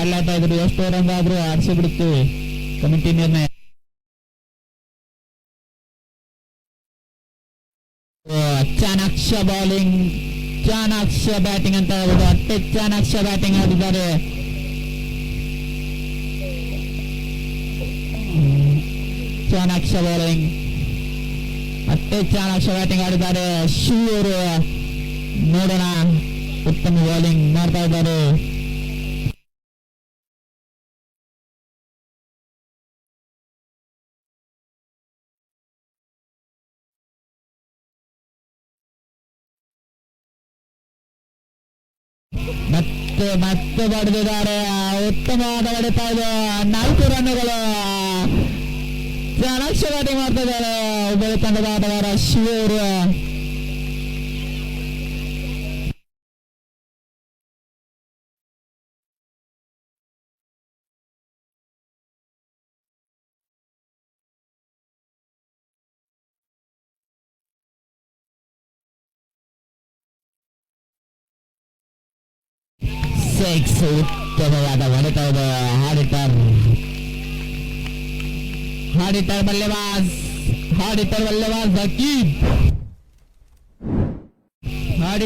ಆಡ್ಲಾಡ್ತಾ ಇದ್ರು ಎಷ್ಟು ರಂಗ ಆದ್ರೂ ಆಡಿಸಿ ಕಮಿಟಿ ನಿರ್ಣಯ ಚಾಣಾಕ್ಷ ಬೌಲಿಂಗ್ ಚಾಣಾಕ್ಷ ಬ್ಯಾಟಿಂಗ್ ಅಂತ ಹೇಳ್ಬೋದು. ಅಷ್ಟೇ ಚಾಣಾಕ್ಷ ಬ್ಯಾಟಿಂಗ್ ಆಡಿದ್ದಾರೆ. ಚಾಣಾಕ್ಷ ಬೌಲಿಂಗ್ ಅಷ್ಟೇ ಚಾಣಾಕ್ಷ ಬ್ಯಾಟಿಂಗ್ ಆಡಿದ್ದಾರೆ. ಶಿವರು ನೋಡೋಣ. ಉತ್ತಮ ಬೌಲಿಂಗ್ ಮಾಡ್ತಾ ಇದ್ದಾರೆ. ಮತ್ತೆ ಮತ್ತೆ ಬಡಿದಿದ್ದಾರೆ ಉತ್ತಮವಾದ ಹೊಡೆತ ಇದು ನಾಲ್ಕು ರನ್ನುಗಳು ಚೆನ್ನಾಗಿ ಬ್ಯಾಟಿಂಗ್ ಮಾಡ್ತಾ ಇದ್ದಾರೆ ಉಭಯ ತಂಡದ ಆಟಗಾರ ಶಿವರು six आता घडत हार्ड हिटर हार्ड हिटर बल्लेबाज हार्ड हिटर बल्लेबाज धकीब हार्ड